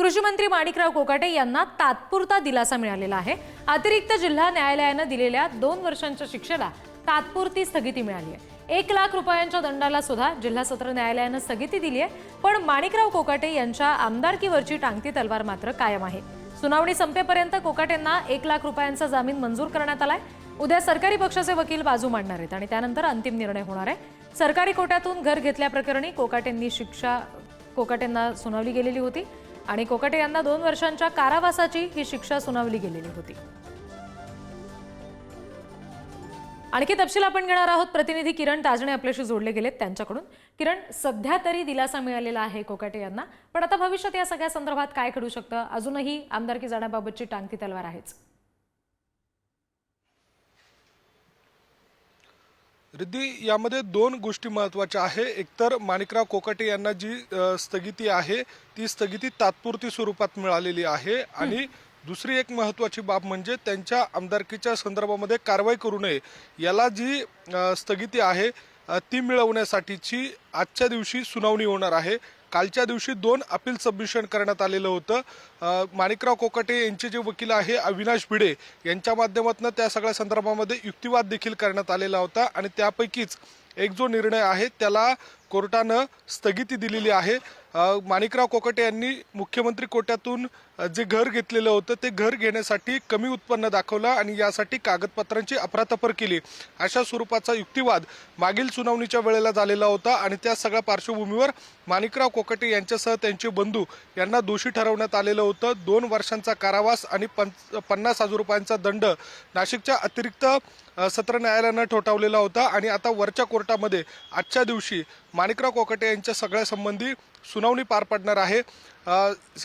कृषी मंत्री माणिकराव कोकाटे यांना तात्पुरता दिलासा मिळालेला आहे. अतिरिक्त जिल्हा न्यायालयानं दिलेल्या दोन वर्षांच्या शिक्षेला तात्पुरती स्थगिती मिळाली आहे. एक लाख रुपयांच्या दंडाला सुद्धा जिल्हा सत्र न्यायालयानं स्थगिती दिली आहे पण माणिकराव कोकाटे यांच्या आमदारकीवरची टांगती तलवार मात्र कायम आहे. सुनावणी संपेपर्यंत कोकाटेंना एक लाख रुपयांचा जामीन मंजूर करण्यात आलाय. उद्या सरकारी पक्षाचे वकील बाजू मांडणार आहेत आणि त्यानंतर अंतिम निर्णय होणार आहे. सरकारी कोट्यातून घर घेतल्याप्रकरणी कोकाटेंनी शिक्षा कोकाटेंना सुनावली गेलेली होती. आणि कोकाटे यांना दोन वर्षांच्या कारावासाची ही शिक्षा सुनावली गेलेली होती. आणखी तपशील आपण घेणार आहोत. प्रतिनिधी किरण ताजणे आपल्याशी जोडले गेलेत त्यांच्याकडून. किरण सध्या तरी दिलासा मिळालेला आहे कोकाटे यांना पण आता भविष्यात या सगळ्या संदर्भात काय घडू शकतं? अजूनही आमदारकी जाण्याबाबतची टांगती तलवार आहेच. रिद्धी यामध्ये दोन गोष्टी महत्त्वाच्या आहे. एकतर माणिकराव कोकाटे यांना जी स्थगिती आहे ती स्थगिती तात्पुरती स्वरूपात मिळालेली आहे. आणि दुसरी एक महत्त्वाची बाब म्हणजे त्यांच्या आमदारकीच्या संदर्भामध्ये कारवाई करू नये. याला जी स्थगिती आहे ती मिळवण्यासाठीची आजच्या दिवशी सुनावणी होणार आहे. कालच्या दिवशी दोन अपील सबमिशन करण्यात आलेलं होतं. माणिकराव कोकाटे यांचे जे वकील आहे अविनाश भिडे यांच्या माध्यमातून त्या सगळ्या संदर्भामध्ये युक्तिवाद देखील करण्यात आलेला होता आणि त्यापैकीच एक जो निर्णय आहे त्याला कोर्टानं स्थगिती दिलेली आहे. माणिकराव कोकटे यांनी मुख्यमंत्री कोट्यातून जे घर घेतलेलं होतं ते घर घेण्यासाठी कमी उत्पन्न दाखवलं आणि यासाठी कागदपत्रांची अफरातफर केली. अशा स्वरूपाचा युक्तिवाद मागील सुनावणीच्या वेळेला झालेला होता आणि त्या सगळ्या पार्श्वभूमीवर माणिकराव कोकटे यांच्यासह त्यांचे बंधू यांना दोषी ठरवण्यात आलेलं होतं. दोन वर्षांचा कारावास आणि पंच पन्नास हजार रुपयांचा दंड नाशिकच्या अतिरिक्त सत्र न्यायालयानं ठोठावलेला होता आणि आता वरच्या कोर्टामध्ये आजच्या दिवशी माणिकराव कोकाटे यांच्या सगळ्या संबंधी सुनावणी पार पडणार आहे.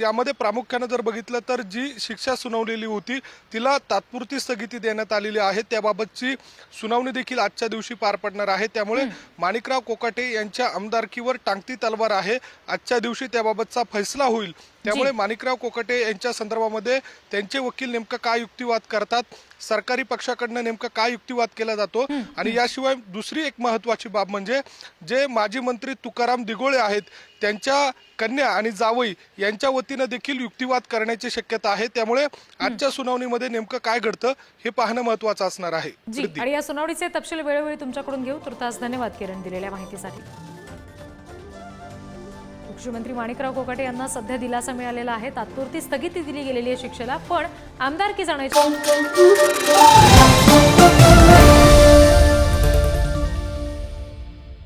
यामध्ये प्रामुख्यानं जर बघितलं तर जी शिक्षा सुनावलेली होती तिला तात्पुरती स्थगिती देण्यात आलेली आहे. त्याबाबतची सुनावणी देखील आजच्या दिवशी पार पडणार आहे. त्यामुळे माणिकराव कोकाटे यांच्या आमदारकीवर टांगती तलवार आहे. आजच्या दिवशी त्याबाबतचा फैसला होईल. त्यामुळे माणिकराव कोकाटे यांच्या संदर्भामध्ये त्यांचे वकील नेमकं काय युक्तिवाद करतात सरकारी पक्षाकडनं नेमकं काय युक्तिवाद केला जातो आणि याशिवाय दुसरी एक महत्वाची बाब म्हणजे जे माजी मंत्री तुकाराम दिगोळे आहेत त्यांच्या कन्या आणि जावई यांच्या वतीनं देखील युक्तिवाद करण्याची शक्यता आहे. त्यामुळे आजच्या सुनावणीमध्ये नेमकं काय घडतं हे पाहणं महत्वाचं असणार आहे. आणि या सुनावणीचे तपशील वेळोवेळी तुमच्याकडून घेऊ. तुर्तास धन्यवाद किरण दिलेल्या माहितीसाठी. मुख्यमंत्री माणिकराव कोकाटे यांना सध्या दिलासा मिळालेला आहे. तात्पुरती स्थगिती दिली गेलेली आहे शिक्षेला पण आमदारकी जाण्याची